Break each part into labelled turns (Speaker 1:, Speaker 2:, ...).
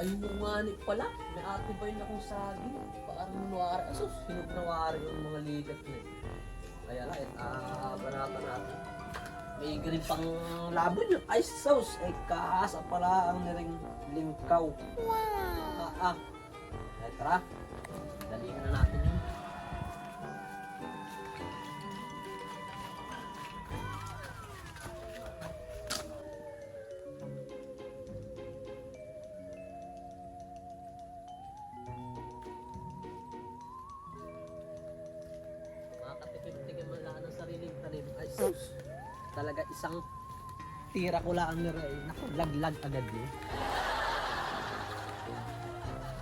Speaker 1: Ay, nungani pala. May ate ba yun akong saging? Parang nuwari. Asos, hinupnawari yung mga ligat na eh. Eh, ah, banata natin. May green pang labon yun. Ay, sauce. Ay, kaasa pala ang niring lingkaw. Wow! Ah, ah. Ay, tara. Talaga isang tira ko lang ni Ray. Naku, laglag agad yun.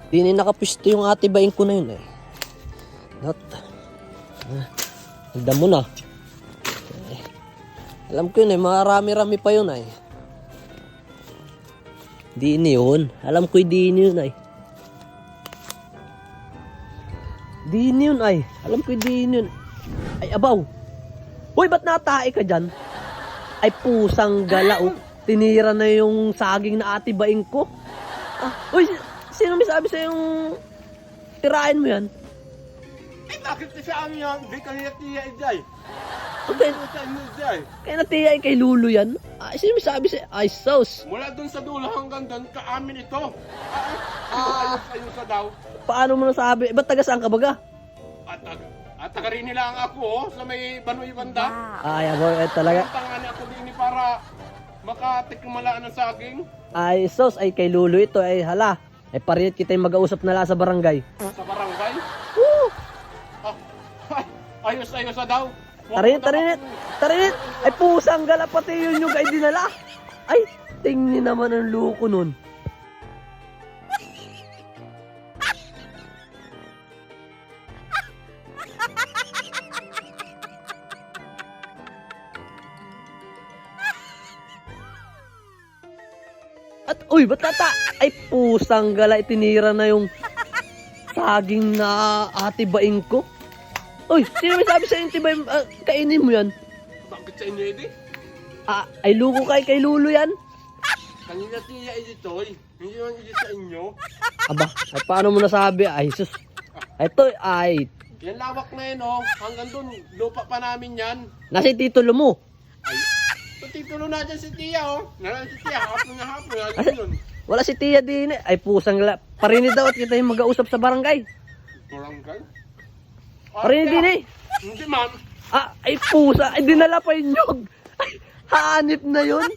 Speaker 1: Di na nakapisto yung ate baing ko na yun eh. Not. Ah, Hagdan mo na. Eh, alam ko yun eh, marami-rami pa yun eh. Di ini yun. Alam ko di ini yun ay. Di ini yun ay. Alam ko di ini yun. Ay abaw. Hoy, ba't natae ka dyan? Ay pusang gala oh. Tinira na yung saging na ati baing ko. Ah, uy, sino may sabi sa yung tirahin mo yan?
Speaker 2: Eh, bakit kasi amin yan? Hindi ka niya tiya ijay.
Speaker 1: Okay,
Speaker 2: sa
Speaker 1: kaya natiya kay Lulu yan. Ah, sino may sabi sa ay sauce?
Speaker 2: Mula dun sa dulo hanggang dun, ka amin ito. Ah, ayos ayos sa daw.
Speaker 1: Paano mo nasabi? Ba't taga saan ka baga?
Speaker 2: At, at, taga rin nila ang ako, oh, sa may Banoy Banda.
Speaker 1: Ay, abo, eh, talaga.
Speaker 2: Tangan ako din para makatikmalaan ng saging
Speaker 1: Ay, sauce, ay kay Lulu ito, ay hala. Ay, parinit kita yung mag-ausap na lang sa barangay.
Speaker 2: sa barangay.
Speaker 1: Woo!
Speaker 2: Ah, ay, ayos ayos sa daw.
Speaker 1: Tarinit, tarinit, tarinit! Ay, pusang gala pati yun yung kay dinala. Ay, tingni naman ang luko nun. At uy, ba't tata? Ay pusang gala, itinira na yung saging na ate baing ko. Uy, sino may sabi sa inyo, tiba, ah, kainin mo yan?
Speaker 2: Bakit sa inyo edi?
Speaker 1: Ah, ay luko kay kay Lulu yan?
Speaker 2: Kanina tiya ito, eh. Hindi man edi sa inyo.
Speaker 1: Aba, ay paano mo nasabi? Ay, sus. Ito, ay,
Speaker 2: Yan lawak na yun, oh. Hanggang dun, lupa pa namin yan.
Speaker 1: nasa titulo mo.
Speaker 2: Ay, titulo na dyan si Tia, oh. Nalang si Tia, hapon na hapon. Ayun yun.
Speaker 1: Wala si Tia din eh. Ay, pusang la. Parinig daw at kita yung mag-ausap sa barangay.
Speaker 2: Barangay?
Speaker 1: Parinig din eh.
Speaker 2: Hindi, ma'am.
Speaker 1: Ah, ay pusa. Ay, dinala pa yung nyog. Ay, hanip na yun.